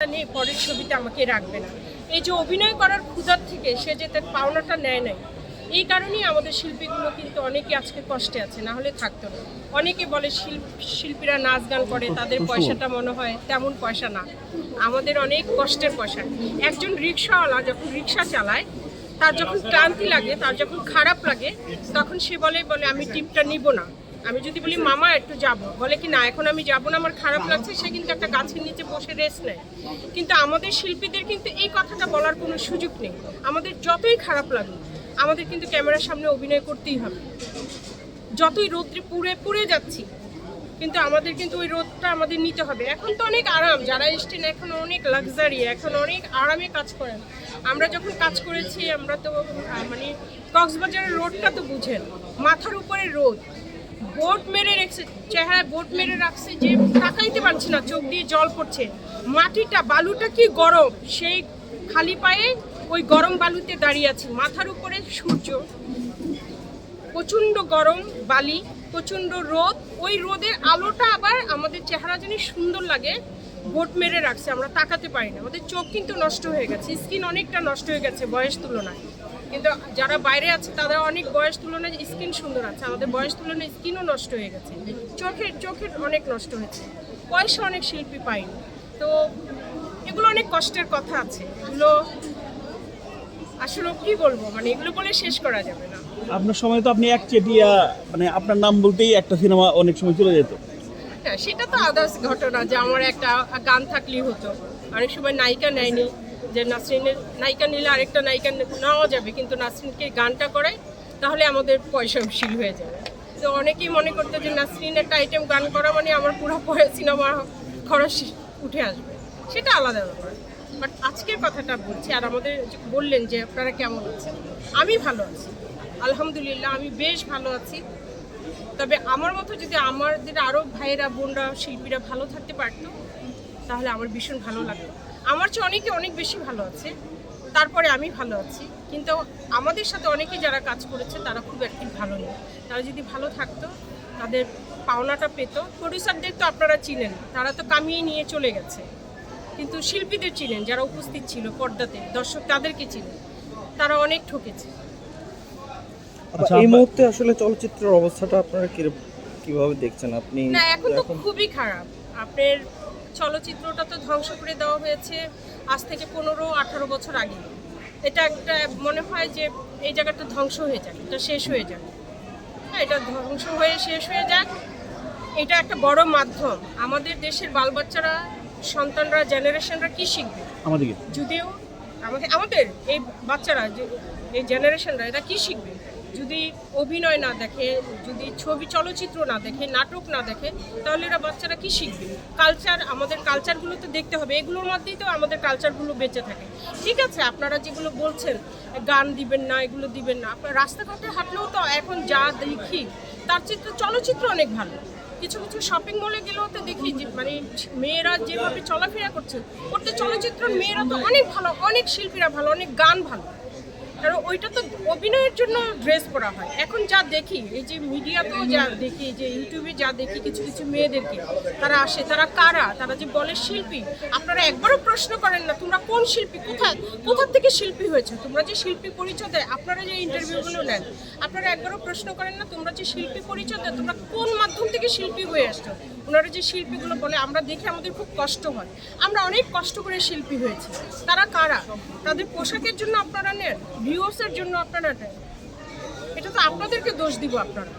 নেই পরের ছবিতে আমাকে রাখবে না। এই যে অভিনয় করার ক্ষুধার থেকে সে যে তার পাওনাটা নেয় নাই এই কারণেই আমাদের শিল্পীগুলো কিন্তু অনেকে আজকে কষ্টে আছে না হলে থাকতো না। অনেকে বলে শিল্প শিল্পীরা নাচ গান করে তাদের পয়সাটা মনে হয় তেমন পয়সা না। আমাদের অনেক কষ্টের পয়সা। একজন রিক্সাওয়ালা যখন রিক্সা চালায় তার যখন ক্লান্তি লাগে তার যখন খারাপ লাগে তখন সে বলে বলে আমি টিপটা নিব না। আমি যদি বলি, মামা, একটু যাব। বলে কি, না, এখন আমি যাব না, আমার খারাপ লাগছে। সে কিন্তু একটা গাছের নিচে বসে রেস্ট নেয়। কিন্তু আমাদের শিল্পীদের কিন্তু এই কথাটা বলার কোনো সুযোগ নেই। আমাদের যতই খারাপ লাগুক, আমাদের কিন্তু ক্যামেরার সামনে অভিনয় করতেই হবে। যতই রোদ্রে পুড়ে পুড়ে যাচ্ছি, কিন্তু আমাদের কিন্তু ওই রোদটা আমাদের নিতে হবে। এখন তো অনেক আরাম, যারা এসছেন এখন অনেক লাক্সারি এখন অনেক আরামে কাজ করেন। আমরা যখন কাজ করেছি, আমরা তো মানে কক্সবাজারের রোডটা তো বুঝেন, মাথার উপরে রোদ। বোট মেরে রেখেছে চেহারা বোট মেরে রাখছে যে তাকাইতে পারছি না, চোখ দিয়ে জল পড়ছে। মাটিটা, বালুটা কি গরম? সেই খালি পায়ে ওই গরম বালুতে দাঁড়িয়ে আছি। মাথার উপরে সূর্য। প্রচণ্ড গরম বালি, প্রচণ্ড রোদ। ওই রোদের আলোটা আবার আমাদের চেহারা জানি সুন্দর লাগে। বোট মেরে রাখছে, আমরা তাকাতে পারি না। আমাদের চোখ কিন্তু নষ্ট হয়ে গেছে, স্কিন অনেকটা নষ্ট হয়ে গেছে বয়স তুলনায়। কিন্তু যারা বাইরে আছে তাদের অনেক বয়স তুলনায় স্কিন সুন্দর আছে। আমাদের বয়স তুলনায় স্কিনও নষ্ট হয়ে গেছে। চোখের চোখের অনেক নষ্ট হয়েছে। পয়সা অনেক শিল্পী পাইনি তো এগুলো অনেক কষ্টের কথা আছে। এগুলো আসলে কি বলব? মানে এগুলো বলে শেষ করা যাবে না। আপনার সময় তো আপনি এক চেটিয়া মানে আপনার নাম বলতেই একটা সিনেমা অনেক সময় চলে যেত। হ্যাঁ সেটা তো আদার্স ঘটনা যে আমার একটা গান থাকলেই হতো। অনেক সময় নায়িকা নেয়নি। যে নাসরিনের নায়িকা নিলে আরেকটা নায়িকা নেওয়া যাবে, কিন্তু নাসরিনকে গানটা করে তাহলে আমাদের পয়সা উশিল হয়ে যাবে। তো অনেকেই মনে করতো যে নাসরিন একটা আইটেম গান করা মানে আমার পুরো সিনেমা খরচ উঠে আসবে। সেটা আলাদা ব্যাপার। বাট আজকের কথাটা বলছি, আর আমাদের বললেন যে আপনারা কেমন আছেন? আমি ভালো আছি। আলহামদুলিল্লাহ, আমি বেশ ভালো আছি। তবে আমার মতো যদি আমাদের আরও ভাইয়েরা, বোনরা, শিল্পীরা ভালো থাকতে পারতো, তাহলে আমার ভীষণ ভালো লাগতো। আমার চেয়ে অনেকে অনেক বেশি ভালো আছে। তারপরে আমি ভালো আছি। কিন্তু আমাদের সাথে অনেকে যারা কাজ করেছে তারা খুব একটি ভালো নেই। তারা যদি ভালো থাকতো তাদের পাওনাটা পেত। প্রডিউসারদের তো আপনারা চিনেন তারা তো কামিয়ে নিয়ে চলে গেছে। কিন্তু শিল্পীদের চিনেন যারা উপস্থিত ছিল পর্দাতে দর্শক তাদেরকে চিনেন। তারা অনেক ঠকেছে। আচ্ছা, এই মুহূর্তে আসলে চলচ্চিত্রের অবস্থাটা আপনারা কীভাবে দেখছেন? আপনি না এখন তো খুবই খারাপ। আপনার চলচ্চিত্রটা তো ধ্বংস করে দেওয়া হয়েছে আজ থেকে পনেরো আঠারো বছর আগে। এটা একটা মনে হয় যে এই জায়গাটা ধ্বংস হয়ে যাক এটা শেষ হয়ে যাক। হ্যাঁ এটা ধ্বংস হয়ে শেষ হয়ে যাক। এটা একটা বড় মাধ্যম। আমাদের দেশের বালবাচ্চারা সন্তানরা জেনারেশনরা কি শিখবে? আমাদেরকে। যদিও আমাদের আমাদের এই বাচ্চারা যে এই জেনারেশনরা এটা কি শিখবে? যদি অভিনয় না দেখে, যদি ছবি চলচ্চিত্র না দেখে, নাটক না দেখে, তাহলে এরা বাচ্চারা কি শিখবে? কালচার আমাদের কালচারগুলো তো দেখতে হবে। এগুলোর মধ্যেই তো আমাদের কালচারগুলো বেঁচে থাকে। ঠিক আছে, আপনারা যেগুলো বলছেন, গান দিবেন না, এগুলো দিবেন না, আপনার রাস্তাঘাটে হাঁটলেও তো এখন যা দেখি, তার চিত্র চলচ্চিত্র অনেক ভালো। কিছু কিছু শপিং মলে গেলেও তো দেখি যে মানে মেয়েরা যেভাবে চলাফেরা করছে করতে চলচ্চিত্র মেয়েরা তো অনেক ভালো, অনেক শিল্পীরা ভালো, অনেক গান ভালো। কারণ ওইটা তো অভিনয়ের জন্য ড্রেস পরা হয়। এখন যা দেখি, এই যে মিডিয়াতেও যা দেখি যে ইউটিউবে যা দেখি কিছু কিছু মেয়েদেরকে, তারা আসে, তারা কারা? তারা যে বলে শিল্পী। আপনারা একবারও প্রশ্ন করেন না, তোমরা কোন শিল্পী? কোথায় কোথা থেকে শিল্পী হয়েছে? তোমরা যে শিল্পী পরিচয় দেয়, আপনারা যে ইন্টারভিউগুলো নেন, আপনারা একবারও প্রশ্ন করেন না, তোমরা যে শিল্পী পরিচয় দেয়, তোমরা কোন মাধ্যম থেকে শিল্পী হয়ে আসছো? ওনারা যে শিল্পীগুলো বলে, আমরা দেখে আমাদের খুব কষ্ট হয়। আমরা অনেক কষ্ট করে শিল্পী হয়েছি। তারা কারা? তাদের পোশাকের জন্য আপনারা নেন? ভিউয়ার্সের জন্য আপনারা এটা তো আপনাদেরকে দোষ দিব আপনারা।